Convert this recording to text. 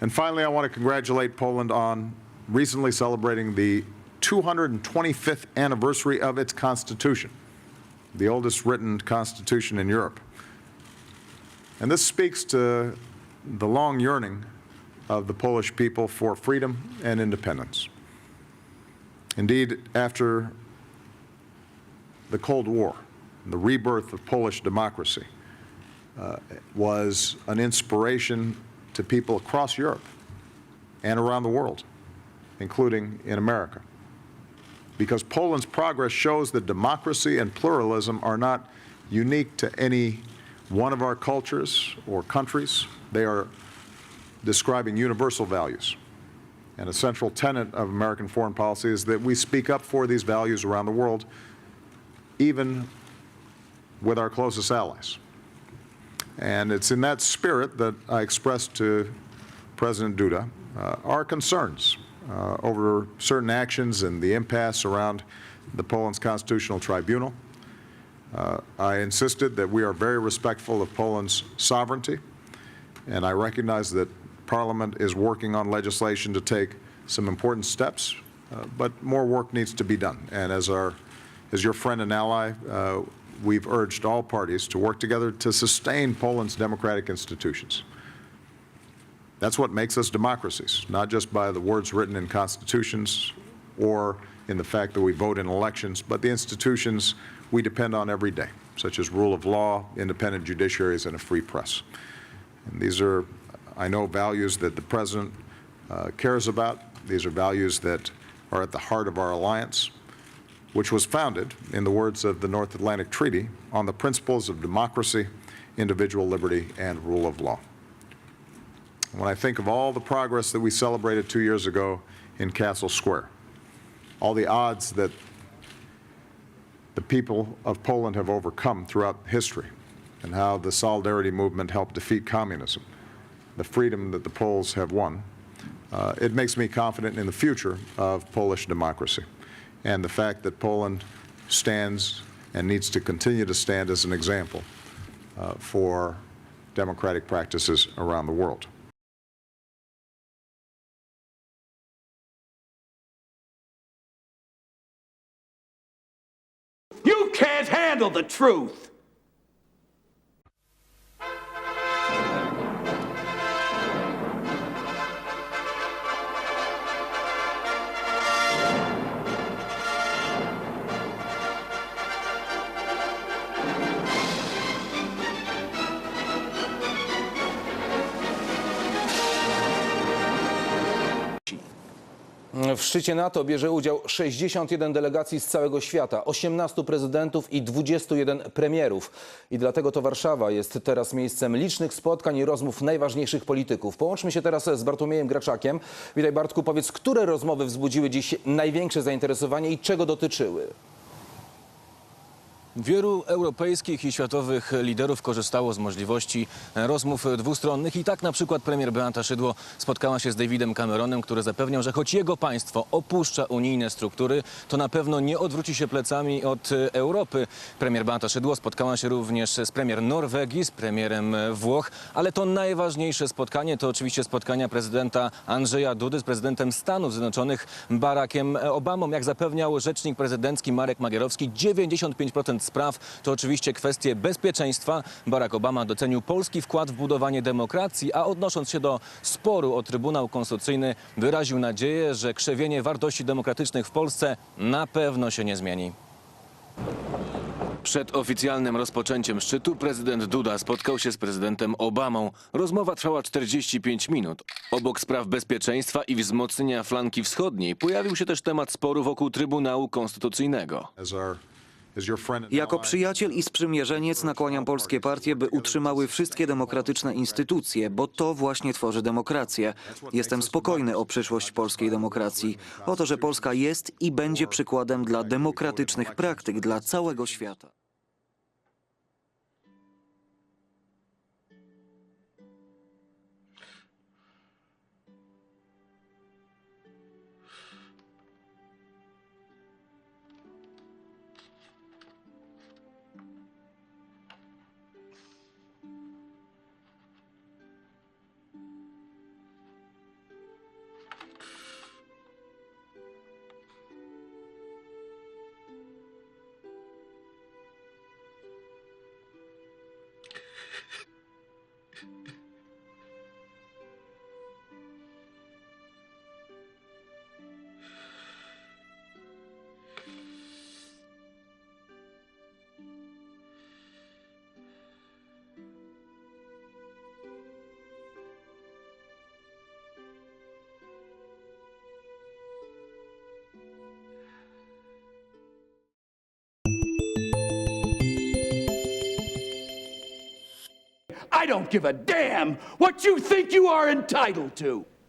And finally, I want to congratulate Poland on recently celebrating the 225th anniversary of its constitution, the oldest written constitution in Europe. And this speaks to the long yearning of the Polish people for freedom and independence. Indeed, after the Cold War, the rebirth of Polish democracy uh, was an inspiration to people across Europe and around the world, including in America. Because Poland's progress shows that democracy and pluralism are not unique to any one of our cultures or countries. They are describing universal values. And a central tenet of American foreign policy is that we speak up for these values around the world, even with our closest allies. And it's in that spirit that I expressed to President Duda uh, our concerns uh, over certain actions and the impasse around the Poland's Constitutional Tribunal. Uh, I insisted that we are very respectful of Poland's sovereignty, and I recognize that Parliament is working on legislation to take some important steps, uh, but more work needs to be done. And as our, as your friend and ally, uh, we've urged all parties to work together to sustain Poland's democratic institutions. That's what makes us democracies, not just by the words written in constitutions or in the fact that we vote in elections, but the institutions we depend on every day, such as rule of law, independent judiciaries, and a free press. And these are, I know, values that the President uh, cares about. These are values that are at the heart of our alliance, which was founded, in the words of the North Atlantic Treaty, on the principles of democracy, individual liberty, and rule of law. When I think of all the progress that we celebrated two years ago in Castle Square, all the odds that the people of Poland have overcome throughout history, and how the Solidarity movement helped defeat communism, the freedom that the Poles have won, uh, it makes me confident in the future of Polish democracy and the fact that Poland stands and needs to continue to stand as an example uh, for democratic practices around the world. You can't handle the truth. W szczycie NATO bierze udział 61 delegacji z całego świata, 18 prezydentów i 21 premierów. I dlatego to Warszawa jest teraz miejscem licznych spotkań i rozmów najważniejszych polityków. Połączmy się teraz z Bartłomiejem Graczakiem. Witaj Bartku, powiedz, które rozmowy wzbudziły dziś największe zainteresowanie i czego dotyczyły? Wielu europejskich i światowych liderów korzystało z możliwości rozmów dwustronnych i tak na przykład premier Beata Szydło spotkała się z Davidem Cameronem, który zapewniał, że choć jego państwo opuszcza unijne struktury, to na pewno nie odwróci się plecami od Europy. Premier Beata Szydło spotkała się również z premier Norwegii, z premierem Włoch, ale to najważniejsze spotkanie to oczywiście spotkania prezydenta Andrzeja Dudy z prezydentem Stanów Zjednoczonych Barackiem Obamą. Jak zapewniał rzecznik prezydencki Marek Magierowski, 95% spraw to oczywiście kwestie bezpieczeństwa. Barack Obama docenił polski wkład w budowanie demokracji, a odnosząc się do sporu o Trybunał Konstytucyjny wyraził nadzieję, że krzewienie wartości demokratycznych w Polsce na pewno się nie zmieni. Przed oficjalnym rozpoczęciem szczytu prezydent Duda spotkał się z prezydentem Obamą. Rozmowa trwała 45 minut. Obok spraw bezpieczeństwa i wzmocnienia flanki wschodniej pojawił się też temat sporu wokół Trybunału Konstytucyjnego. Jako przyjaciel i sprzymierzeniec nakłaniam polskie partie, by utrzymały wszystkie demokratyczne instytucje, bo to właśnie tworzy demokrację. Jestem spokojny o przyszłość polskiej demokracji, o to, że Polska jest i będzie przykładem dla demokratycznych praktyk dla całego świata. I don't give a damn what you think you are entitled to.